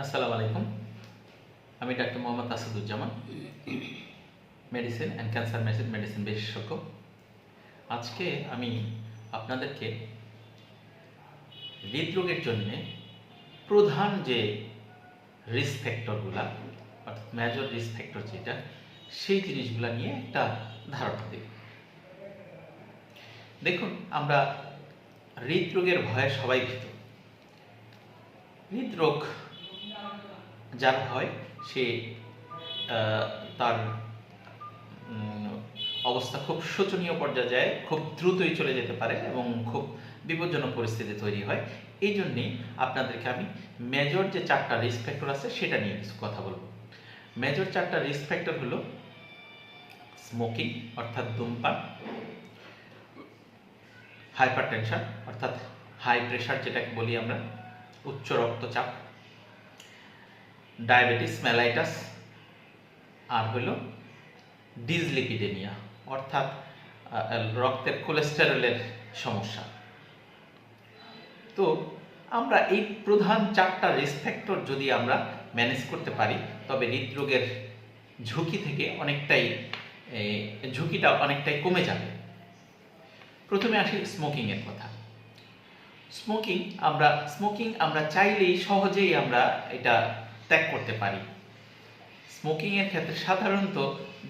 আসসালামু আলাইকুম। আমি doctor Mohammad Asaduzzaman medicine and cancer medicine medicine বিশেষজ্ঞ। আজকে আমি আপনাদেরকে হৃদরোগের জন্য প্রধান যে রিস্ক ফ্যাক্টরগুলা অর্থাৎ মেজর রিস্ক ফ্যাক্টর যেটা, সেই জিনিসগুলা নিয়ে একটা ধারণা দেব। দেখুন, আমরা হৃদরোগের ভয়ে সবাই ভীত। হৃদরোগ যার হয় সে তার অবস্থা খুব শোচনীয় পর্যায়ে যায় খুব দ্রুতই চলে যেতে পারে এবং খুব বিপজ্জনক পরিস্থিতি তৈরি হয়। এই জন্যেই আপনাদেরকে আমি মেজর যে চারটা রিস্ক ফ্যাক্টর আছে সেটা নিয়ে কিছু কথা বলব। মেজর চারটা রিস্ক ফ্যাক্টর হলো স্মোকিং অর্থাৎ ধূমপান হাইপার টেনশন অর্থাৎ হাই প্রেশার যেটাকে বলি আমরা, উচ্চ রক্তচাপ ডায়াবেটিস, মেলাইটাস, আর হলো ডিজলিপিডেমিয়া অর্থাৎ রক্তের কোলেস্টেরলের সমস্যা। তো আমরা এই প্রধান চারটা রিস্ক ফ্যাক্টর যদি আমরা ম্যানেজ করতে পারি, তবে হৃদরোগের ঝুঁকি থেকে অনেকটাই ঝুঁকিটা অনেকটাই কমে যাবে। প্রথমে আসি স্মোকিংয়ের কথা। স্মোকিং আমরা স্মোকিং আমরা চাইলেই সহজেই আমরা এটা ত্যাগ করতে পারি। স্মোকিংয়ের ক্ষেত্রে সাধারণত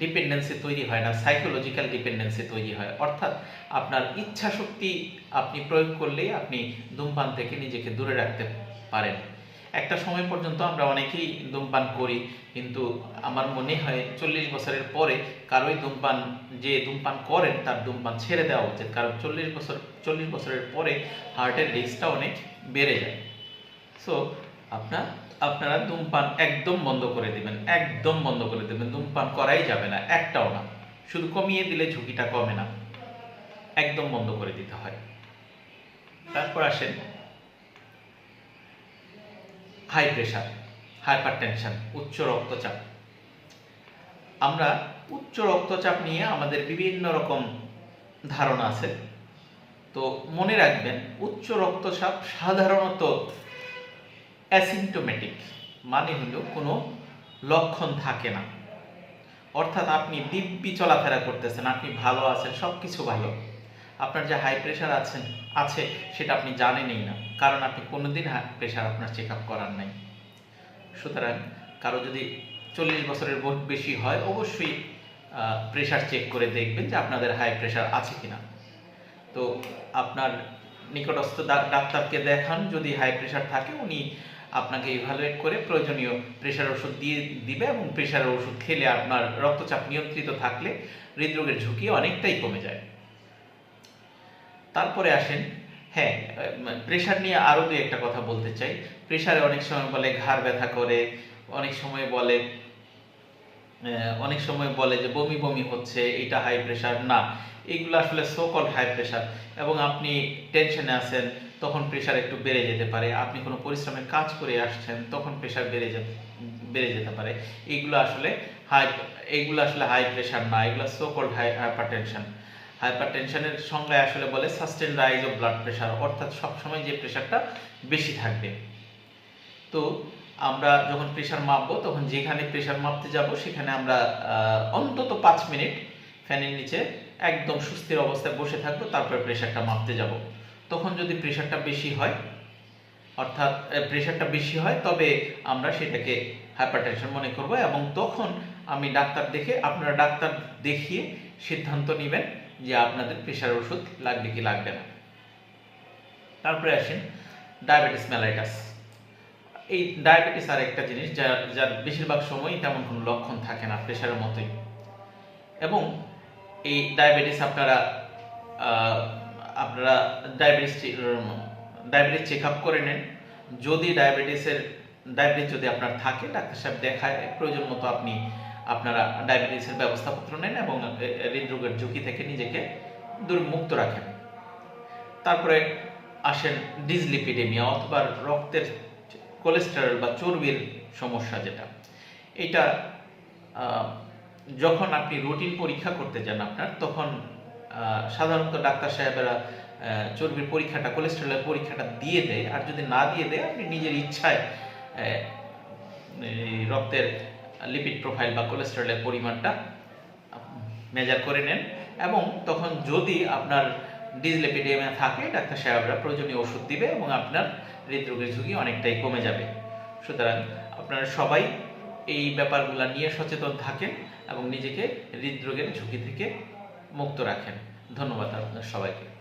ডিপেন্ডেন্সি তৈরি হয় না সাইকোলজিক্যাল ডিপেন্ডেন্সি তৈরি হয়। অর্থাৎ আপনার ইচ্ছা শক্তি আপনি প্রয়োগ করলেই আপনি ধূমপান থেকে নিজেকে দূরে রাখতে পারেন। একটা সময় পর্যন্ত আমরা অনেকেই ধূমপান করি, কিন্তু আমার মনে হয় চল্লিশ বছরের পরে কারোই ধূমপান, যে ধূমপান করেন তার ধূমপান ছেড়ে দেওয়া উচিত। কারণ চল্লিশ বছর, চল্লিশ বছরের পরে হার্টের রিস্কটা অনেক বেড়ে যায়। সো আপনার আপনারা ধূমপান একদম বন্ধ করে দিবেন, একদম বন্ধ করে দেবেন, ধূমপান করাই যাবে না, একটাও না। শুধু কমিয়ে দিলে ঝুঁকিটা কমে না, একদম বন্ধ করে দিতে হয়। তারপর আসেন হাই প্রেশার হাইপার টেনশন উচ্চ রক্তচাপ। আমরা উচ্চ রক্তচাপ নিয়ে আমাদের বিভিন্ন রকম ধারণা আছে। তো মনে রাখবেন, উচ্চ রক্তচাপ সাধারণত অ্যাসিমটোমেটিক মানে হলো কোনো লক্ষণ থাকে না। অর্থাৎ আপনি দিব্যি চলাফেরা করতেছেন, আপনি ভালো আছেন সব কিছু ভালো। আপনার যে হাই প্রেশার আছেন, আছে, সেটা আপনি জানেনই না, কারণ আপনি কোনোদিন হাই প্রেশার আপনার চেক আপ করার নাই। সুতরাং কারও যদি চল্লিশ বছরের বেশি হয়, অবশ্যই প্রেশার চেক করে দেখবেন যে আপনাদের হাই প্রেশার আছে কিনা। তো আপনার নিকটস্থ ডাক্তারকে দেখান, যদি হাই প্রেশার থাকে, উনি আপনাকে ইভালুয়েট করে প্রয়োজনীয় প্রেশার ওষুধ দিয়ে দিবে এবং প্রেশার ওষুধ খেলে আপনার রক্তচাপ নিয়ন্ত্রিত থাকলে হৃদরোগের ঝুঁকি অনেকটাই কমে যায়। তারপরে আসেন হ্যাঁ প্রেশার নিয়ে আরও দুই একটা কথা বলতে চাই। প্রেশারে অনেক সময় বলে ঘাড় ব্যথা করে, অনেক সময় বলে অনেক সময় বলে যে বমি বমি হচ্ছে, এটা হাই প্রেশার না। এগুলো আসলে সোকল হাই প্রেশার এবং আপনি টেনশনে আছেন, তখন প্রেশার একটু বেড়ে যেতে পারে। আপনি কোনো পরিশ্রমের কাজ করে আসছেন, তখন প্রেশার বেড়ে যেতে বেড়ে যেতে পারে। এগুলো আসলে হাই এগুলো আসলে হাই প্রেশার না, এগুলো সোকল হাই হাইপার টেনশন হাইপার টেনশনের সংজ্ঞায় আসলে বলে sustain rise of blood pressure অর্থাৎ সবসময় যে প্রেশারটা বেশি থাকবে। তো আমরা যখন প্রেশার মাপবো, তখন যেখানে প্রেশার মাপতে যাব, সেখানে আমরা অন্তত পাঁচ মিনিট ফ্যানের নিচে একদম সুস্থির অবস্থায় বসে থাকব, তারপর প্রেশারটা মাপতে যাব। তখন যদি প্রেশারটা বেশি হয়, অর্থাৎ প্রেশারটা বেশি হয়, তবে আমরা সেটাকে হাইপারটেনশন মনে করব এবং তখন আমি ডাক্তার দেখে, আপনারা ডাক্তার দেখিয়ে সিদ্ধান্ত নেবেন যে আপনাদের প্রেশার ওষুধ লাগবে কি লাগবে না। তারপরে আসেন ডায়াবেটিস মেলাইটাস এই ডায়াবেটিস আর একটা জিনিস যার যার বেশিরভাগ সময়ই তেমন কোনো লক্ষণ থাকে না প্রেশারের মতোই। এবং এই ডায়াবেটিস আপনারা আপনারা ডায়াবেটিস ডায়াবেটিস চেক আপ করে নেন। যদি ডায়াবেটিসের ডায়াবেটিস যদি আপনার থাকে, ডাক্তার সাহেব দেখায়, প্রয়োজন মতো আপনি আপনারা ডায়াবেটিসের ব্যবস্থাপত্র নেন এবং হৃদরোগের ঝুঁকি থেকে নিজেকে দুর্মুক্ত রাখেন। তারপরে আসেন ডিজলিপিডেমিয়া অথবা রক্তের কোলেস্টেরল বা চর্বির সমস্যা যেটা। এটা যখন আপনি রুটিন পরীক্ষা করতে যান আপনার, তখন সাধারণত ডাক্তার সাহেবেরা চর্বির পরীক্ষাটা কোলেস্টেরলের পরীক্ষাটা দিয়ে দেয়। আর যদি না দিয়ে দেয়, আপনি নিজের ইচ্ছায় রক্তের লিপিড প্রোফাইল বা কোলেস্টেরলের পরিমাণটা মেজার করে নেন। এবং তখন যদি আপনার ডিসলেপিডেমিয়া থাকে, ডাক্তার সাহেবরা প্রয়োজনীয় ওষুধ দিবে এবং আপনার হৃদরোগের ঝুঁকি অনেকটাই কমে যাবে। সুতরাং আপনারা সবাই এই ব্যাপারগুলো নিয়ে সচেতন থাকেন এবং নিজেকে হৃদরোগের ঝুঁকি থেকে মুক্ত রাখেন। ধন্যবাদ আপনার সবাইকে।